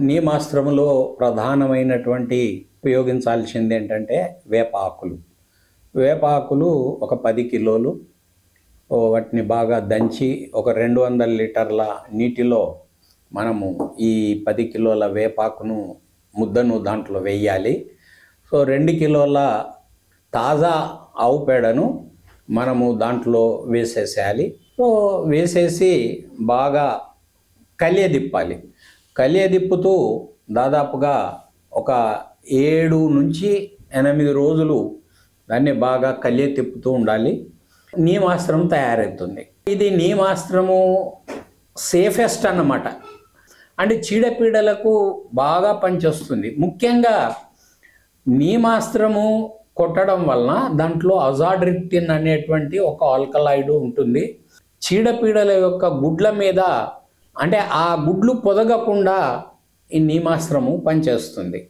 నీమాస్త్రములో ప్రధానమైనటువంటి ఉపయోగించాల్సింది ఏంటంటే వేపాకులు. వేపాకులు ఒక పది కిలోలు వాటిని బాగా దంచి ఒక రెండు వందల లీటర్ల నీటిలో మనము ఈ పది కిలోల వేపాకును ముద్దను దాంట్లో వేయాలి. సో రెండు కిలోల తాజా ఆవు పేడను మనము దాంట్లో వేసేసేయాలి. సో వేసేసి బాగా కలియదిప్పాలి. కలియదిప్పుతూ దాదాపుగా ఒక ఏడు నుంచి ఎనిమిది రోజులు దాన్ని బాగా కలియ తిప్పుతూ ఉండాలి. నీమాస్త్రం తయారవుతుంది. ఇది నీమాస్త్రము సేఫెస్ట్ అన్నమాట. అంటే చీడపీడలకు బాగా పనిచేస్తుంది. ముఖ్యంగా నీమాస్త్రము కొట్టడం వలన దాంట్లో అజాడ్రిక్టిన్ అనేటువంటి ఒక ఆల్కలాయిడ్ ఉంటుంది. చీడపీడల యొక్క గుడ్ల మీద అంటే ఆ గుడ్లు పొదగకుండా ఈ నీమాస్త్రము పనిచేస్తుంది.